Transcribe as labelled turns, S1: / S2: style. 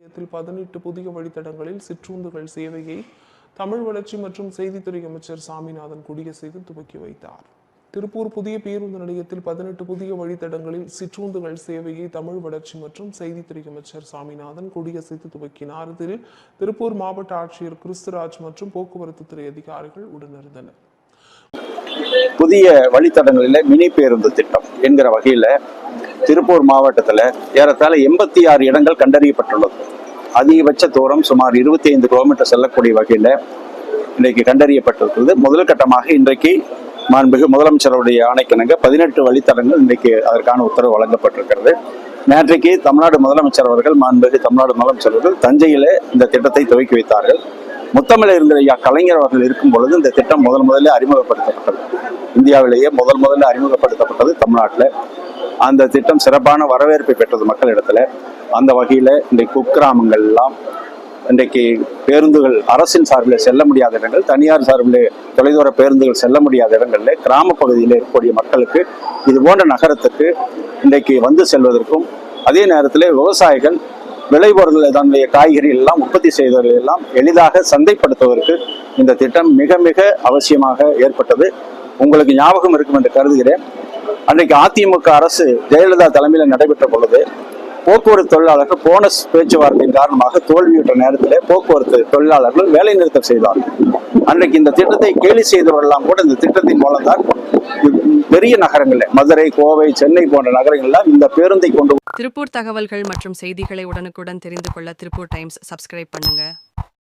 S1: மாநிலத்தில் பதினெட்டு புதிய வழித்தடங்களில் சிற்றுந்துகள் சேவையை தமிழ் வளர்ச்சி மற்றும் செய்தித்துறை அமைச்சர் சாமிநாதன் கொடியசைத்து துவக்கி வைத்தார். திருப்பூர் புதிய பேருந்து நிலையத்தில் பதினெட்டு புதிய வழித்தடங்களில் சிற்றுந்துகள் சேவையை தமிழ் வளர்ச்சி மற்றும் செய்தித்துறை அமைச்சர் சாமிநாதன் கொடியசைத்து துவக்கினார். இதில் திருப்பூர் மாவட்ட ஆட்சியர் கிறிஸ்துராஜ் மற்றும் போக்குவரத்து துறை அதிகாரிகள் உடனிருந்தனர்.
S2: புதிய வழித்தடங்களில் மினி பேருந்து திட்டம் என்கிற வகையில் திருப்பூர் மாவட்டத்தில் ஏறத்தாழ எண்பத்தி ஆறு இடங்கள் கண்டறியப்பட்டுள்ளது. அதிகபட்ச தூரம் சுமார் இருபத்தி ஐந்து கிலோமீட்டர் செல்லக்கூடிய வகையில் இன்றைக்கு கண்டறியப்பட்டிருக்கிறது. முதல் கட்டமாக இன்றைக்கு மாண்புமிகு முதலமைச்சருடைய ஆணைக்கிணங்க பதினெட்டு வழித்தடங்கள் இன்றைக்கு அதற்கான உத்தரவு வழங்கப்பட்டிருக்கிறது. நேற்றைக்கு தமிழ்நாடு முதலமைச்சர் அவர்கள் மாண்புமிகு தமிழ்நாடு முதலமைச்சர் அவர்கள் தஞ்சையில் இந்த திட்டத்தை துவக்கி வைத்தார்கள். முத்தமிழ் இருந்த ஐயா கலைஞர் அவர்கள் இருக்கும் பொழுது இந்த திட்டம் முதல் முதல்ல அறிமுகப்படுத்தப்பட்டது. இந்தியாவிலேயே முதல் முதல்ல அறிமுகப்படுத்தப்பட்டது தமிழ்நாட்டில். அந்த திட்டம் சிறப்பான வரவேற்பை பெற்றது மக்களிடத்தில். அந்த வகையில் இன்றைக்கு குக்கிராமங்கள் எல்லாம் இன்றைக்கு பேருந்துகள் அரசின் சார்பில் செல்ல முடியாத இடங்கள் தனியார் சார்பில் தொலைதூர பேருந்துகள் செல்ல முடியாத இடங்களில் கிராம பகுதியில் இருக்கக்கூடிய மக்களுக்கு இது போன்ற நகரத்துக்கு இன்றைக்கு வந்து செல்வதற்கும் அதே நேரத்தில் விவசாயிகள் விளைபொருள் தன்னுடைய காய்கறிகள் எல்லாம் உற்பத்தி செய்தவர்கள் எல்லாம் எளிதாக சந்தைப்படுத்துவதற்கு இந்த திட்டம் மிக மிக அவசியமாக ஏற்பட்டது. உங்களுக்கு ஞாபகம் இருக்கும் என்று கருதுகிறேன். அன்றைக்கு அதிமுக அரசு ஜெயலலிதா தலைமையில் நடைபெற்ற பொழுது போக்குவரத்து தொழிலாளர்கள் போனஸ் பேச்சுவார்த்தையின் காரணமாக தோல்வியுற்ற நேரத்தில் போக்குவரத்து தொழிலாளர்கள் வேலை நிறுத்தம் செய்தார்கள் அன்றைக்கு இந்த திட்டத்தை கேலி செய்தவர்கள்லாம் கூட இந்த திட்டத்தின் மூலம்தான் பெரிய நகரங்களில் மதுரை கோவை சென்னை போன்ற நகரங்கள்லாம் இந்த பேருந்தை கொண்டு
S3: திருப்பூர் தகவல்கள் மற்றும் செய்திகளை உடனுக்குடன் தெரிந்து கொள்ள திருப்பூர் டைம்ஸ் சப்ஸ்கிரைப் பண்ணுங்க.